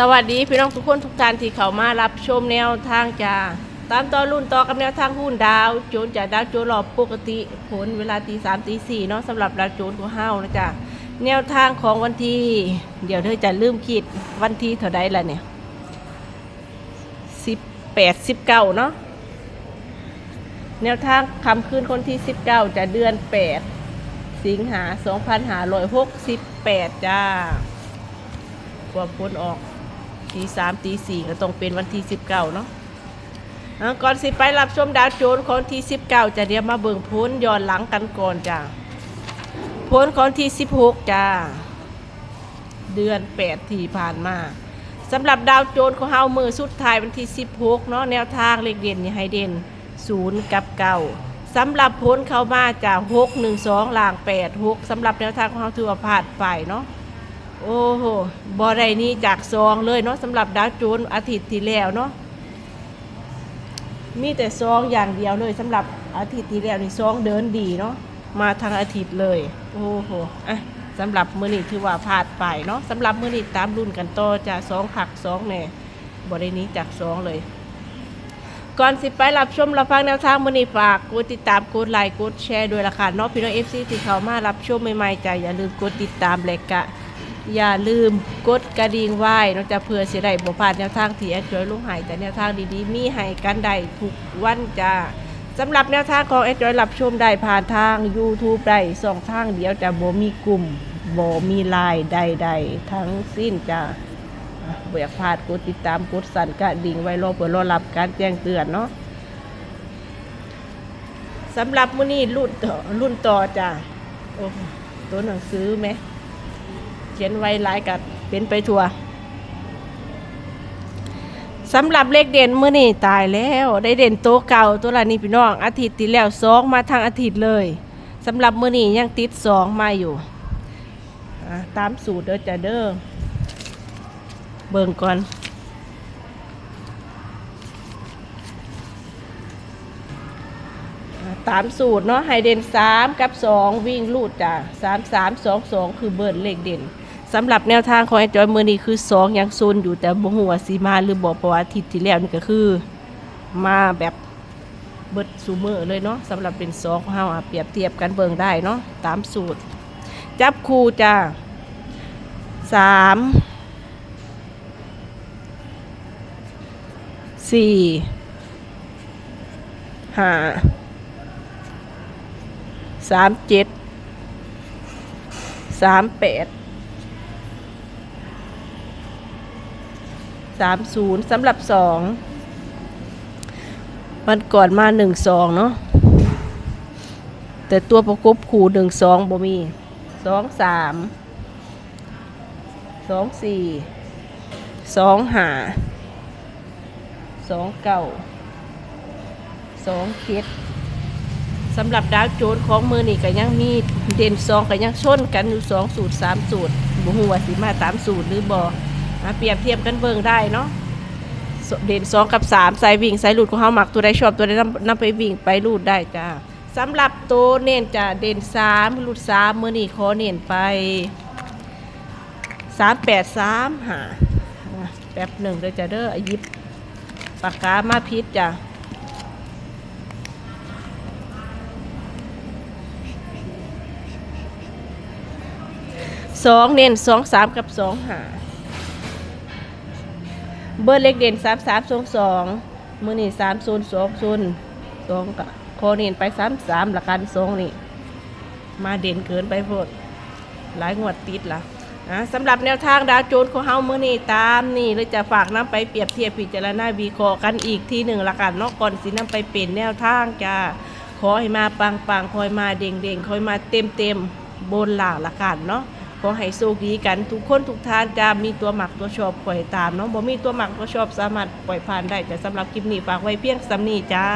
สวัสดีพี่น้องทุกคนทุกท่านที่เข้ามารับชมแนวทางจ้าตามต่อรุ่นต่อกับแนวทางหุ้นดาวโจนจากดาวโจนรอบปกติผลเวลาตีสามตีสี่เนาะสำหรับดาวโจนของเฮานะจ้ะแนวทางของวันที่ เดี๋ยวเธอจะลืมคิดวันที่เท่าใดละเนี่ยสิบแปดสิบเก้าเนาะแนวทางคำคืนคนที่สิบเก้าจะเดือนแปดสิงหาสองพันหาร้อยหกสิบแปดจ้ากว่าพ้นออก ตีสามตีสี่ก็ต้องเป็นวันที่สิบเก้าเนาะก่อนสิไปรับชมดาวโจนของที่สิบเก้าจะเดี๋ยวมาเบิ่งพ้นย้อนหลังกันก่อนจ้าพ้นของที่สิบหกจ้า เดือนแปดที่ผ่านมาสำหรับดาวโจนของเฮามือสุดท้ายวันที่สิบหกเนาะแนวทางเลขเด่นนี่ให้เด่นศูนย์กับเก้าสำหรับพ้นเข้ามาจากหกหนึ่งสองล่างแปดหกสำหรับแนวทางของเฮาถือว่าผ่านไปเนาะ โอ้โหบอไดนี้จากซองเลยเนาะสำหรับดาวโจนอาทิตย์ที่แล้วเนาะมีแต่ซองอย่างเดียวเลยสำหรับอาทิตย์ที่แล้วนี่ซองเดินดีเนาะมาทางอาทิตย์เลย โอ้โหอะสำหรับมือนี้ถือว่าพลาดไปเนาะสำหรับมือนี้ตามรุ่นกันต่อจะสองขักสองแน่บอไดนี้จากซองเลยก่อนสิไปรับชมรับฟังแนวทางมือนี้ฝากกดติดตามกดไลค์กดแชร์ด้วยละค่ะเนาะพี่น้อง FC ที่เข้ามารับชมใหม่ๆจะอย่าลืมกดติดตามและกะ อย่าลืมกดกระดิ่งไหว้นาะจะเพื่อเสียได้บ่พลาดแนวทางที่แอดจอยลุงไห้แต่แนวทางดีๆ มีให้กันได้ทุกวันจ้าสำหรับแนวทางของแอดจอยรับชมได้ผ่านทาง YouTube ได้สองทางเดียวจะบ่มีกลุ่มบ่มีไลน์ใด ๆ ทั้งสิ้นจ้าอะบ่อยากพลาดกดติดตามกดสั่นกระดิ่งไว้รอเพื่อรอรับการแจ้งเตือนเนาะสำหรับมื้อนี้รุ่นต่อรุ่นต่อจ้าโอ้ตัวหนังสือไหม เขียนไว้หลายกับเป็นไปทั่วสำหรับเลขเด่นเมื่อนี่ตายแล้ว ได้เด่นโตวเก่าตัวละนี่พี่น้องอาทิตย์ที่แล้วสองมาทางอาทิตย์เลยสำหรับเมื่อนี่ยังติดสองมาอยู่ตามสูตรเด้อจ้ะเด้อเบิ่งก่อนตามสูตรเนาะไฮเดนสามกับสองวิ่งลูดจ้ะสามสามสองสองคือเบิร์นเลขเด่น สำหรับแนวทางของไอ้จอยมือนี้คือสองยังโซนอยู่แต่บ่หัวสีมาหรือบอกประวัติอาทิตย์ที่แล้วนี่ก็คือ มาแบบเบิดซูเมอร์เลยเนาะสำหรับเป็นสองของเฮาอะเปรียบเทียบกันเบิ่งได้เนาะตามสูตร จับคู่จ้าสามสี่ห้าสามเจ็ดสามแปด สามศูนย์สำหรับสองมันก่อนมาหนึ่งสองเนาะแต่ตัวประกบขู่หนึ่งสองบ่มีสองสามสองสี่สองหาสองเก้าสองเจ็ดสำหรับดาวโจนของมือนี่ก็ยังมีเด่นสองก็ยังชนกันอยู่สองสูตรสามสูตรบ่ฮู้ว่าสิมาตามสูตรหรือบ่ มาเปรียบเทียบกันเบิ่งได้เนาะเด่นสองกับสามสายวิ่งสายหลุดของเฮาหมักตัวใดชอบตัวใดนำนำไปวิ่งไปรูดได้จ้าสำหรับตัวเน้นจะเด่นสามหลุดสามเมื่อนี่ขอเน้นไปสามแปดสามหาแป๊บหนึ่งเด้อจ้าเด้อหยิบปากกามาพิษจ้ะสองเน้นสองสามกับสองหา เบอร์เล็กเด่นสามสามสองสองมือนี่สามศูนย์สองศูนย์สองกับโคเน้นไปสามสามละกันสองนี่ มาเด่นเกินไปโพดหลายงวดติดละอะสำหรับแนวทางดาวโจนของเฮามือนี่ตามนี่เลยจะฝากน้ำไปเปรียบเทียบพิจารณาวีคอกันอีกที่หนึ่งละกันนาะก่อนสิน้ำไปเป็นแนวทางจ้าขอให้มาปังปังคอยมาเด้งเด้งคอยมาเต็มเต็มบนหลังละกันเนาะ ขอให้โชคดีกันทุกคนทุกท่านจะมีตัวหมักตัวชอบปล่อยตามเนาะบ่มีตัวหมักตัวชอบสามารถปล่อยผ่านได้แต่สำหรับคลิปนี้ฝากไว้เพียงสำนีจ้า